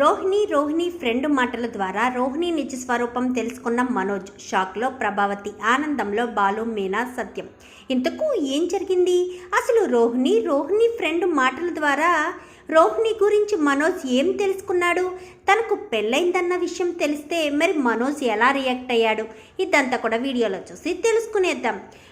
Rohini Rohini friend మాటల ద్వారా రోహిణి నిజ స్వరూపం తెలుసుకున్న మనోజ్. షాక్లో ప్రభావతి ఆనందంలో బాలు మీనా సత్యం. ఇంతకు ఏం జరిగింది? అసలు రోహిణి రోహిణి ఫ్రెండ్ మాటల ద్వారా రోహిణి గురించి మనోజ్ ఏం తెలుసుకున్నాడు? తనకు పెళ్ళైందన్న విషయం తెలిస్తే మరి మనోజ్ ఎలా రియాక్ట్ అయ్యాడు? ఇదంతా కూడా వీడియోలో చూసి తెలుసుకునేద్దాం.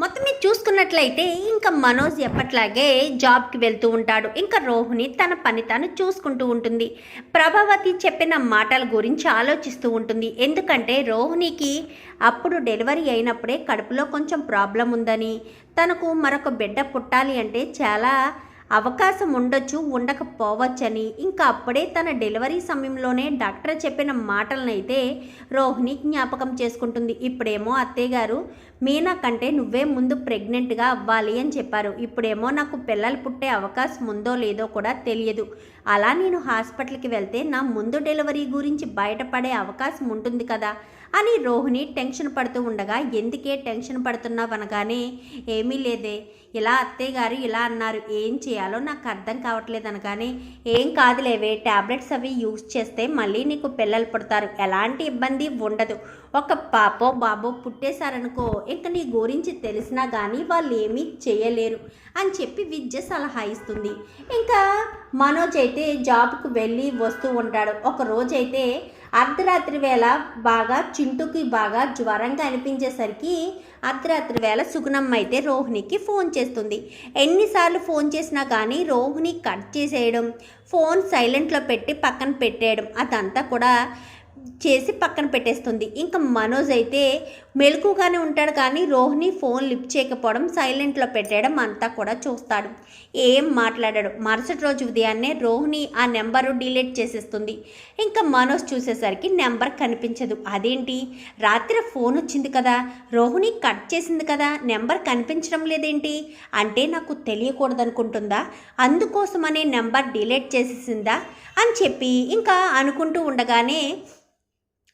మొత్తం మీరు చూసుకున్నట్లయితే ఇంకా మనోజ్ ఎప్పట్లాగే జాబ్కి వెళ్తూ ఉంటాడు. ఇంకా రోహిణి తన పని తాను చూసుకుంటూ ఉంటుంది. ప్రభావతి చెప్పిన మాటల గురించి ఆలోచిస్తూ ఉంటుంది. ఎందుకంటే రోహిణికి అప్పుడు డెలివరీ అయినప్పుడే కడుపులో కొంచెం ప్రాబ్లం ఉందని తనకు మరొక బిడ్డ పుట్టాలి అంటే చాలా అవకాశం ఉండొచ్చు ఉండకపోవచ్చని. ఇంకా అప్పుడే తన డెలివరీ సమయంలోనే డాక్టర్ చెప్పిన మాటలనైతే రోహిణి జ్ఞాపకం చేసుకుంటుంది. ఇప్పుడేమో అత్తయ్య గారు మీనా కంటే నువ్వే ముందు ప్రెగ్నెంట్గా అవ్వాలి అని చెప్పారు. ఇప్పుడేమో నాకు పిల్లలు పుట్టే అవకాశం ఉందో లేదో కూడా తెలియదు. అలా నేను హాస్పిటల్కి వెళ్తే నా ముందు డెలివరీ గురించి బయటపడే అవకాశం ఉంటుంది కదా. అని రోహిణి టెన్షన్ పడుతూ ఉండగా ఎందుకే టెన్షన్ పడుతున్నావు అనగానే ఏమీ లేదే. ఇలా అత్తయ్య గారు ఇలా అన్నారు. ఏం చేయాలో నాకు అర్థం కావట్లేదు అనగానే ఏం కాదులేవే ట్యాబ్లెట్స్ అవి యూజ్ చేస్తే మళ్ళీ నీకు పిల్లలు పుడతారు. ఎలాంటి ఇబ్బంది ఉండదు. ఒక పాపో బాబో పుట్టేశారనుకో ఇంక నీ గురించి తెలిసినా కానీ వాళ్ళు ఏమీ చేయలేరు అని చెప్పి విద్య సలహా ఇస్తుంది. ఇంకా మనోజ్ అయితే జాబ్కు వెళ్ళి వస్తూ ఉంటాడు. ఒక రోజైతే అర్ధరాత్రి వేళ బాగా చింటుకి బాగా జ్వరంగా అనిపించేసరికి అర్ధరాత్రి వేళ సుగుణమ్మ అయితే రోహిణికి ఫోన్ చేస్తుంది. ఎన్నిసార్లు ఫోన్ చేసినా కానీ రోహిణి కట్ చేసేయడం ఫోన్ సైలెంట్లో పెట్టి పక్కన పెట్టేయడం అదంతా కూడా చేసి పక్కన పెట్టేస్తుంది. ఇంకా మనోజ్ అయితే మెలకుగానే ఉంటాడు కానీ రోహిణి ఫోన్ లిఫ్ట్ చేయకపోవడం సైలెంట్లో పెట్టడం అంతా కూడా చూస్తాడు. ఏం మాట్లాడాడు? మరుసటి రోజు ఉదయాన్నే రోహిణి ఆ నెంబరు డిలీట్ చేసేస్తుంది. ఇంకా మనోజ్ చూసేసరికి నెంబర్ కనిపించదు. అదేంటి? రాత్రి ఫోన్ వచ్చింది కదా. రోహిణి కట్ చేసింది కదా. నెంబర్ కనిపించడం లేదేంటి? అంటే నాకు తెలియకూడదనుకుంటుందా? అందుకోసమనే నెంబర్ డిలీట్ చేసేసిందా? అని చెప్పి ఇంకా అనుకుంటూ ఉండగానే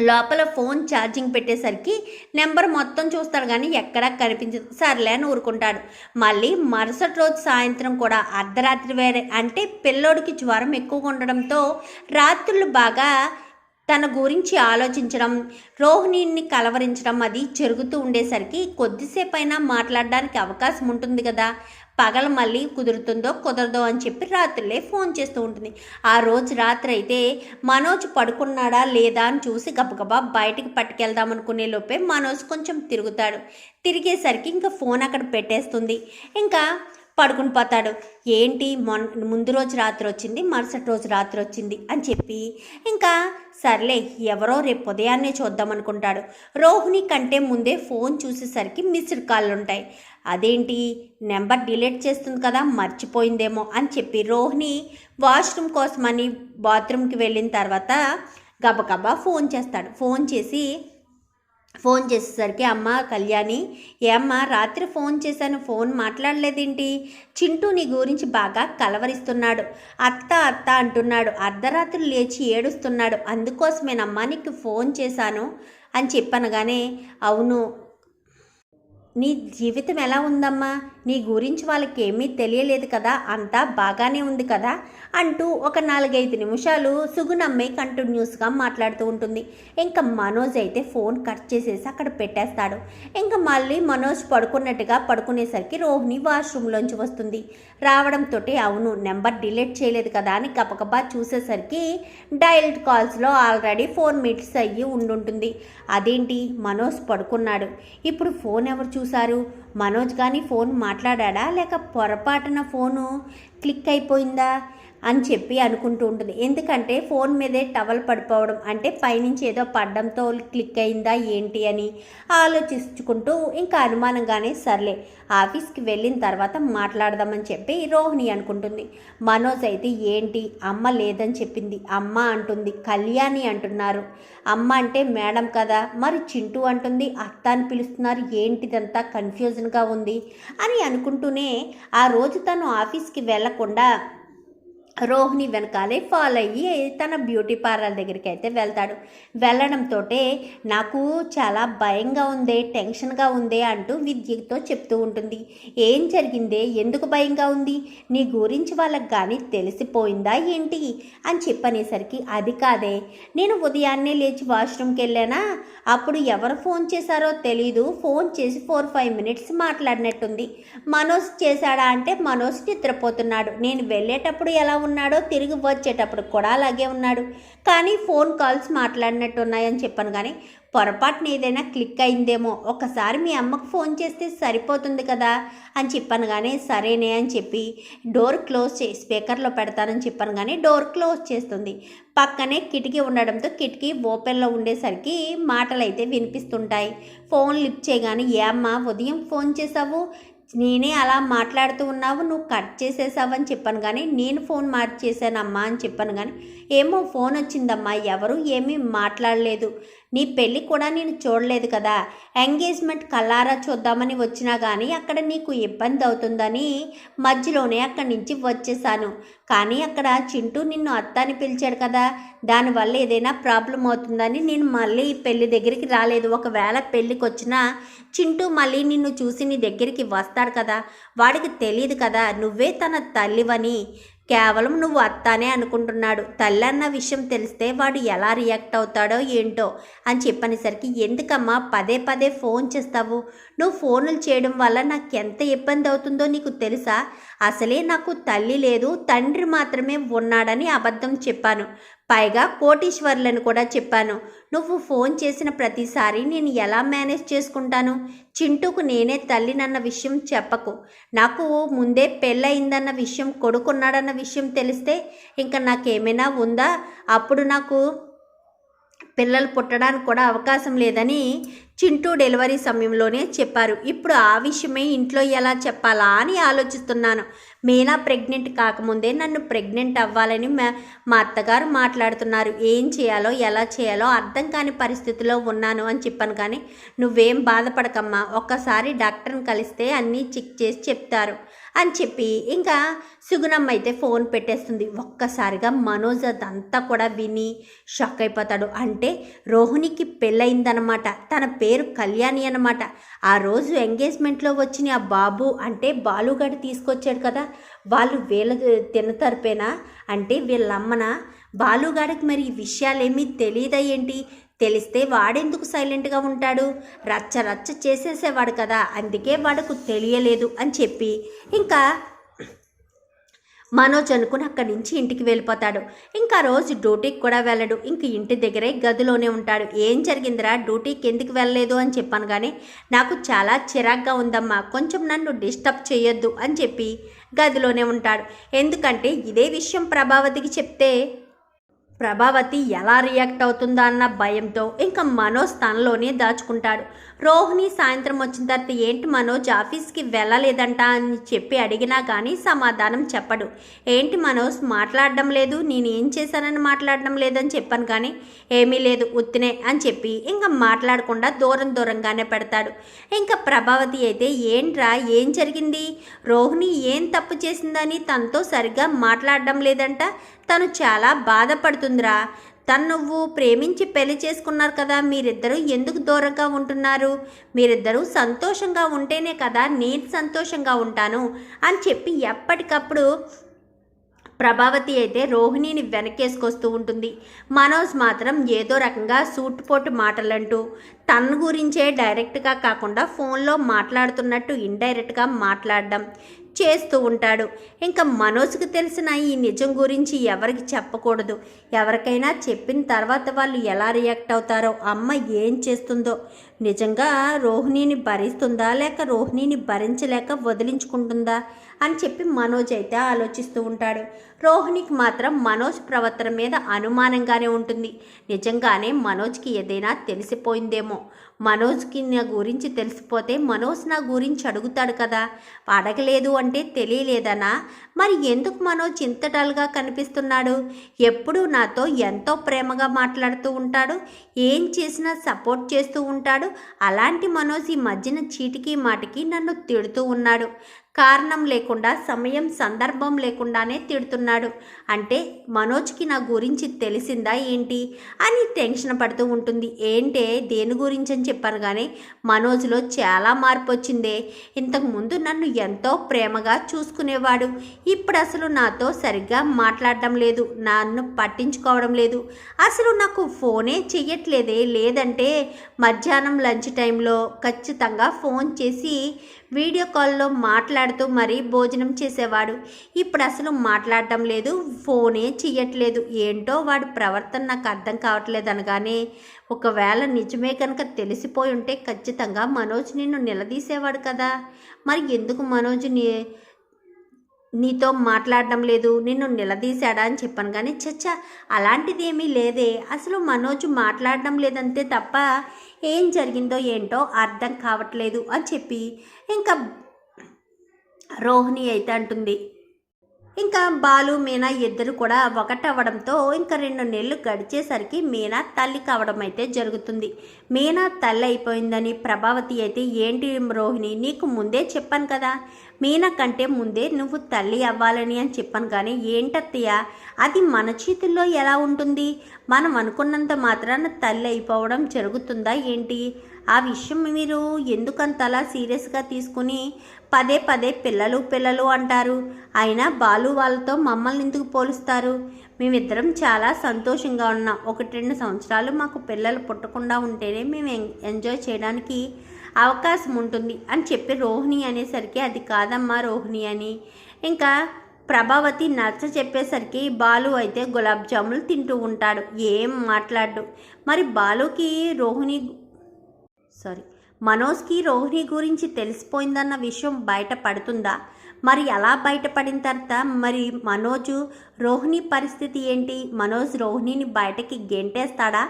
లోపల ఫోన్ ఛార్జింగ్ పెట్టేసరికి నెంబర్ మొత్తం చూస్తాడు కానీ ఎక్కడా కనిపించదు. సర్లే అని ఊరుకుంటాడు. మళ్ళీ మరుసటి రోజు సాయంత్రం కూడా అర్ధరాత్రి వేరే అంటే పిల్లోడికి జ్వరం ఎక్కువగా ఉండడంతో రాత్రులు బాగా తన గురించి ఆలోచించడం రోహిణిని కలవరించడం అది జరుగుతూ ఉండేసరికి కొద్దిసేపైనా మాట్లాడడానికి అవకాశం ఉంటుంది కదా. పగల మళ్ళీ కుదురుతుందో కుదరదో అని చెప్పి రాత్రులే ఫోన్ చేస్తూ ఉంటుంది. ఆ రోజు రాత్రి అయితే మనోజ్ పడుకున్నాడా లేదా అని చూసి గబగబా బయటికి పట్టుకెళ్దాం అనుకునే లోపే మనోజ్ కొంచెం తిరుగుతాడు. తిరిగేసరికి ఇంకా ఫోన్ అక్కడ పెట్టేస్తుంది. ఇంకా పడుకుని పోతాడు. ఏంటి మొన్ ముందు రోజు రాత్రి వచ్చింది మరుసటి రోజు రాత్రి వచ్చింది అని చెప్పి ఇంకా సర్లే ఎవరో రేపు ఉదయాన్నే చూద్దాం అనుకుంటాడు. రోహిణి కంటే ముందే ఫోన్ చూసేసరికి మిస్డ్ కాళ్ళు ఉంటాయి అదేంటి? నెంబర్ డిలీట్ చేస్తుంది కదా మర్చిపోయిందేమో అని చెప్పి రోహిణి వాష్రూమ్ కోసమని బాత్రూమ్కి వెళ్ళిన తర్వాత గబగబా ఫోన్ చేస్తాడు. ఫోన్ చేసి ఫోన్ చేసేసరికి అమ్మ కళ్యాణి ఏమ్మ రాత్రి ఫోన్ చేశాను ఫోన్ మాట్లాడలేదేంటి? చింటూ నీ గురించి బాగా కలవరిస్తున్నాడు. అత్త అత్త అంటున్నాడు. అర్ధరాత్రి లేచి ఏడుస్తున్నాడు. అందుకోసమేనమ్మా నీకు ఫోన్ చేశాను అని చెప్పనగానే అవును నీ జీవితం ఎలా ఉందమ్మా? నీ గురించి వాళ్ళకి ఏమీ తెలియలేదు కదా? అంతా బాగానే ఉంది కదా? అంటూ ఒక నాలుగైదు నిమిషాలు సుగుణమ్మే కంటిన్యూస్గా మాట్లాడుతూ ఉంటుంది. ఇంకా మనోజ్ అయితే ఫోన్ కట్ చేసేసి అక్కడ పెట్టేస్తాడు. ఇంకా మళ్ళీ మనోజ్ పడుకున్నట్టుగా పడుకునేసరికి రోహిణి వాష్రూమ్లోంచి వస్తుంది. రావడంతో అవును నెంబర్ డిలీట్ చేయలేదు కదా అని గబగబా చూసేసరికి డైల్డ్ కాల్స్లో ఆల్రెడీ ఫోన్ మినిట్స్ అయ్యి ఉండుంటుంది. అదేంటి? మనోజ్ పడుకున్నాడు. ఇప్పుడు ఫోన్ ఎవరు చూశారు? మనోజ్ కానీ ఫోన్ మాట్లాడా లేక పొరపాటున ఫోను క్లిక్ అయిపోయిందా? అని చెప్పి అనుకుంటూ ఉంటుంది. ఎందుకంటే ఫోన్ మీదే టవల్ పడిపోవడం అంటే పైనుంచి ఏదో పడ్డంతో క్లిక్ అయిందా ఏంటి అని ఆలోచించుకుంటూ ఇంకా అనుమానంగానే సర్లే ఆఫీస్కి వెళ్ళిన తర్వాత మాట్లాడదామని చెప్పి రోహిణి అనుకుంటుంది. మనోజ్ అయితే ఏంటి? అమ్మ లేదని చెప్పింది. అమ్మ అంటుంది కళ్యాణి అంటున్నారు. అమ్మ అంటే మేడం కదా మరి చింటూ అంటుంది అత్త అని పిలుస్తున్నారు. ఏంటిదంతా కన్ఫ్యూజన్గా ఉంది అని అనుకుంటూనే ఆ రోజు తను ఆఫీస్కి వెళ్ళకుండా రోహిణి వెనకాలే ఫాలో అయ్యి తన బ్యూటీ పార్లర్ దగ్గరికి అయితే వెళ్తాడు. వెళ్ళడంతో నాకు చాలా భయంగా ఉంది టెన్షన్గా ఉంది అంటూ విద్యతో చెప్తూ ఉంటుంది. ఏం జరిగిందే? ఎందుకు భయంగా ఉంది? నీ గురించి వాళ్ళకి కానీ తెలిసిపోయిందా ఏంటి? అని చెప్పనేసరికి అది కాదే. నేను ఉదయాన్నే లేచి వాష్రూమ్కి వెళ్ళానా? అప్పుడు ఎవరు ఫోన్ చేశారో తెలీదు. ఫోన్ చేసి ఫోర్ ఫైవ్ మినిట్స్ మాట్లాడినట్టుంది. మనోజ్ చేశాడా అంటే మనోజ్ నిద్రపోతున్నాడు. నేను వెళ్ళేటప్పుడు ఎలా ఉన్నాడో తిరిగి వచ్చేటప్పుడు కూడా అలాగే ఉన్నాడు. కానీ ఫోన్ కాల్స్ మాట్లాడినట్టు ఉన్నాయని చెప్పాను కానీ పొరపాటున ఏదైనా క్లిక్ అయిందేమో ఒకసారి మీ అమ్మకు ఫోన్ చేస్తే సరిపోతుంది కదా అని చెప్పాను కానీ సరేనే అని చెప్పి డోర్ క్లోజ్ చే స్పీకర్లో పెడతానని చెప్పాను కానీ డోర్ క్లోజ్ చేస్తుంది. పక్కనే కిటికీ ఉండడంతో కిటికీ ఓపెన్లో ఉండేసరికి మాటలు అయితే వినిపిస్తుంటాయి. ఫోన్ లిఫ్ట్ చేయగానే ఏ అమ్మ ఉదయం ఫోన్ చేసావు నేనే అలా మాట్లాడుతూ ఉన్నావు నువ్వు కట్ చేసేసావని చెప్పాను కానీ నేను ఫోన్ మార్చేసానమ్మా అని చెప్పాను కానీ ఏమో ఫోన్ వచ్చిందమ్మా ఎవరు ఏమీ మాట్లాడలేదు. నీ పెళ్ళి కూడా నేను చూడలేదు కదా. ఎంగేజ్మెంట్ కల్లారా చూద్దామని వచ్చినా కానీ అక్కడ నీకు ఇబ్బంది అవుతుందని మధ్యలోనే అక్కడి నుంచి వచ్చేసాను. కానీ అక్కడ చింటూ నిన్ను అత్త అని పిలిచాడు కదా. దానివల్ల ఏదైనా ప్రాబ్లం అవుతుందని నేను మళ్ళీ పెళ్ళి పెళ్ళి దగ్గరికి రాలేదు. ఒకవేళ పెళ్ళికి వచ్చినా చింటూ మళ్ళీ నిన్ను చూసి నీ దగ్గరికి వస్తాడు కదా. వాడికి తెలియదు కదా. నువ్వే తన తల్లివని. కేవలం నువ్వు అత్తానే అనుకుంటున్నాడు. తల్లి అన్న విషయం తెలిస్తే వాడు ఎలా రియాక్ట్ అవుతాడో ఏంటో అని చెప్పనేసరికి ఎందుకమ్మా పదే పదే ఫోన్ చేస్తావు? నువ్వు ఫోన్లు చేయడం వల్ల నాకు ఎంత ఇబ్బంది అవుతుందో నీకు తెలుసా? అసలే నాకు తల్లి లేదు తండ్రి మాత్రమే ఉన్నాడని అబద్ధం చెప్పాను. పైగా కోటీశ్వర్లను కూడా చెప్పాను. నువ్వు ఫోన్ చేసిన ప్రతిసారి నేను ఎలా మేనేజ్ చేసుకుంటాను? చింటూకు నేనే తల్లినన్న విషయం చెప్పకు. నాకు ముందే పెళ్ళయిందన్న విషయం కొడుకున్నాడన్న విషయం తెలిస్తే ఇంకా నాకేమైనా ఉందా? అప్పుడు నాకు పిల్లలు పుట్టడానికి కూడా అవకాశం లేదని చింటూ డెలివరీ సమయంలోనే చెప్పారు. ఇప్పుడు ఆ విషయమే ఇంట్లో ఎలా చెప్పాలా అని ఆలోచిస్తున్నాను. మీనా ప్రెగ్నెంట్ కాకముందే నన్ను ప్రెగ్నెంట్ అవ్వాలని మా మా అత్తగారు మాట్లాడుతున్నారు. ఏం చేయాలో ఎలా చేయాలో అర్థం కాని పరిస్థితిలో ఉన్నాను అని చెప్పాను కానీ నువ్వేం బాధపడకమ్మా. ఒక్కసారి డాక్టర్ని కలిస్తే అన్నీ చెక్ చేసి చెప్తారు. అని చెప్పి ఇంకా సుగుణమ్మ అయితే ఫోన్ పెట్టేస్తుంది. ఒక్కసారిగా మనోజ్ అదంతా కూడా విని షాక్ అయిపోతాడు. అంటే రోహిణికి పెళ్ళయిందనమాట తన పేరు కళ్యాణి అనమాట ఆ రోజు ఎంగేజ్మెంట్లో వచ్చిన ఆ బాబు అంటే బాలుగాడు తీసుకొచ్చాడు కదా. వాళ్ళు వీళ్ళ తినతరపేనా? అంటే వీళ్ళమ్మన? బాలుగాడికి మరి ఈ విషయాలేమీ తెలియదా ఏంటి? తెలిస్తే వాడెందుకు సైలెంట్గా ఉంటాడు? రచ్చ రచ్చ చేసేసేవాడు కదా అందుకే వాడుకు తెలియలేదు అని చెప్పి. ఇంకా మనోజ్ అనుకుని అక్కడి నుంచి ఇంటికి వెళ్ళిపోతాడు. ఇంకా రోజు డ్యూటీకి కూడా వెళ్ళడు. ఇంక ఇంటి దగ్గరే గదిలోనే ఉంటాడు. ఏం జరిగిందిరా? డ్యూటీకి ఎందుకు వెళ్ళలేదు అని చెప్పాను కానీ నాకు చాలా చిరాగ్గా ఉందమ్మా. కొంచెం నన్ను డిస్టర్బ్ చేయొద్దు అని చెప్పి గదిలోనే ఉంటాడు. ఎందుకంటే ఇదే విషయం ప్రభావతికి చెప్తే ప్రభావతి ఎలా రియాక్ట్ అవుతుందా అన్న భయంతో ఇంకా మనోజ్ తనలోనే దాచుకుంటాడు. రోహిణి సాయంత్రం వచ్చిన తర్వాత ఏంటి మనోజ్ ఆఫీస్కి వెళ్ళలేదంట అని చెప్పి అడిగినా కానీ సమాధానం చెప్పడు. ఏంటి మనోజ్ మాట్లాడడం లేదు నేను ఏం చేశానని మాట్లాడడం లేదని చెప్పాను కానీ ఏమీ లేదు ఉత్తినే అని చెప్పి ఇంకా మాట్లాడకుండా దూరం దూరంగానే పెడతాడు. ఇంకా ప్రభావతి అయితే ఏంట్రా ఏం జరిగింది? రోహిణి ఏం తప్పు చేసిందని తనతో సరిగ్గా మాట్లాడడం లేదంట తను చాలా బాధపడుతుందిరా. తను నువ్వు ప్రేమించి పెళ్ళి చేసుకున్నారు కదా మీరిద్దరూ ఎందుకు దూరంగా ఉంటున్నారు? మీరిద్దరూ సంతోషంగా ఉంటేనే కదా నేను సంతోషంగా ఉంటాను అని చెప్పి ఎప్పటికప్పుడు ప్రభావతి అయితే రోహిణిని వెనకేసుకొస్తూ ఉంటుంది. మనోజ్ మాత్రం ఏదో రకంగా సూటుపోటు మాటలంటూ తన గురించే డైరెక్ట్గా కాకుండా ఫోన్లో మాట్లాడుతున్నట్టు ఇండైరెక్ట్గా మాట్లాడడం చేస్తూ ఉంటాడు. ఇంకా మనోజ్కి తెలిసిన ఈ నిజం గురించి ఎవరికి చెప్పకూడదు. ఎవరికైనా చెప్పిన తర్వాత వాళ్ళు ఎలా రియాక్ట్ అవుతారో అమ్మ ఏం చేస్తుందో నిజంగా రోహిణిని భరిస్తుందా లేక రోహిణిని భరించలేక వదిలించుకుంటుందా? అని చెప్పి మనోజ్ అయితే ఆలోచిస్తూ ఉంటాడు. రోహిణికి మాత్రం మనోజ్ ప్రవర్తన మీద అనుమానంగానే ఉంటుంది. నిజంగానే మనోజ్కి ఏదైనా తెలిసిపోయిందేమో. మనోజ్కి నా గురించి తెలిసిపోతే మనోజ్ నా గురించి అడుగుతాడు కదా. అడగలేదు అంటే తెలియలేదనా? మరి ఎందుకు మనోజ్ ఇంత డల్గా కనిపిస్తున్నాడు? ఎప్పుడు నాతో ఎంతో ప్రేమగా మాట్లాడుతూ ఉంటాడు. ఏం చేసినా సపోర్ట్ చేస్తూ ఉంటాడు. అలాంటి మనోజ్ ఈ మధ్యన చీటికి మాటికి నన్ను తిడుతూ ఉన్నాడు. కారణం లేకుండా సమయం సందర్భం లేకుండానే తిడుతున్నాడు. అంటే మనోజ్కి నా గురించి తెలిసిందా ఏంటి? అని టెన్షన్ పడుతూ ఉంటుంది. ఏంటే? దేని గురించి అని చెప్పాను కానీ మనోజ్లో చాలా మార్పు వచ్చిందే ఇంతకుముందు నన్ను ఎంతో ప్రేమగా చూసుకునేవాడు. ఇప్పుడు అసలు నాతో సరిగ్గా మాట్లాడడం లేదు. నన్ను పట్టించుకోవడం లేదు. అసలు నాకు ఫోనే చెయ్యట్లేదే. లేదంటే మధ్యాహ్నం లంచ్ టైంలో ఖచ్చితంగా ఫోన్ చేసి వీడియో కాల్లో మాట్లాడుతూ మరీ భోజనం చేసేవాడు. ఇప్పుడు అసలు మాట్లాడటం లేదు ఫోనే చెయ్యట్లేదు. ఏంటో వాడి ప్రవర్తన నాకు అర్థం కావట్లేదు అనగానే ఒకవేళ నిజమే కనుక తెలిసిపోయి ఉంటే ఖచ్చితంగా మనోజ్ నిన్ను నిలదీసేవాడు కదా. మరి ఎందుకు మనోజ్ నీ నీతో మాట్లాడడం లేదు? నిన్ను నిలదీశాడా అని చెప్పాను కానీ చచ్చా అలాంటిది ఏమీ లేదే. అసలు మనోజ్ మాట్లాడడం లేదంతే తప్ప ఏం జరిగిందో ఏంటో అర్థం కావట్లేదు అని చెప్పి ఇంకా రోహిణి అయితే అంటుంది. ఇంకా బాలు మీనా ఇద్దరు కూడా ఒకటవ్వడంతో ఇంకా రెండు నెలలు గడిచేసరికి మీనా తల్లి కావడం అయితే జరుగుతుంది. మీనా తల్లి అయిపోయిందని ప్రభావతి అయితే ఏంటి రోహిణి నీకు ముందే చెప్పాను కదా. మీనా కంటే ముందే నువ్వు తల్లి అవ్వాలని అని చెప్పాను కానీ ఏంటత్తయ్య? అది మన చేతుల్లో ఎలా ఉంటుంది? మనం అనుకున్నంత మాత్రాన తల్లి అయిపోవడం జరుగుతుందా ఏంటి? ఆ విషయం మీరు ఎందుకంతలా సీరియస్గా తీసుకుని పదే పదే పిల్లలు పిల్లలు అంటారు? అయినా బాలు వాళ్ళతో మమ్మల్ని ఎందుకు పోలుస్తారు? మేమిద్దరం చాలా సంతోషంగా ఉన్నాం. ఒకటి రెండు సంవత్సరాలు మాకు పిల్లలు పుట్టకుండా ఉంటేనే మేము ఎం- ఎంజాయ్ చేయడానికి అవకాశం ఉంటుంది అని చెప్పి రోహిణి అనేసరికి అది కాదమ్మా రోహిణి అని. ఇంకా ప్రభావతి నచ్చ చెప్పేసరికి బాలు అయితే గులాబ్ జాములు తింటూ ఉంటాడు. ఏం మాట్లాడు మరి బాలుకి రోహిణి సారీ. మనోజ్కి రోహిణి గురించి తెలిసిపోయిందన్న విషయం బయటపడుతుందా? మరి ఎలా బయటపడిన తర్వాత మరి మనోజు రోహిణి పరిస్థితి ఏంటి? మనోజ్ రోహిణిని బయటకి గెంటేస్తాడా?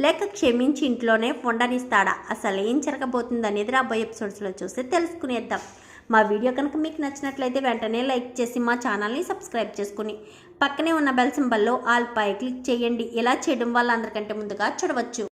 లేక క్షమించి ఇంట్లోనే ఉండనిస్తాడా? అసలు ఏం జరగబోతుంది అనేది రాబోయే ఎపిసోడ్స్లో చూస్తే తెలుసుకునేద్దాం. మా వీడియో కనుక మీకు నచ్చినట్లయితే వెంటనే లైక్ చేసి మా ఛానల్ని సబ్స్క్రైబ్ చేసుకుని పక్కనే ఉన్న బెల్ సింబల్లో ఆల్ పై క్లిక్ చేయండి. ఇలా చేయడం వల్ల అందరికంటే ముందుగా చూడవచ్చు.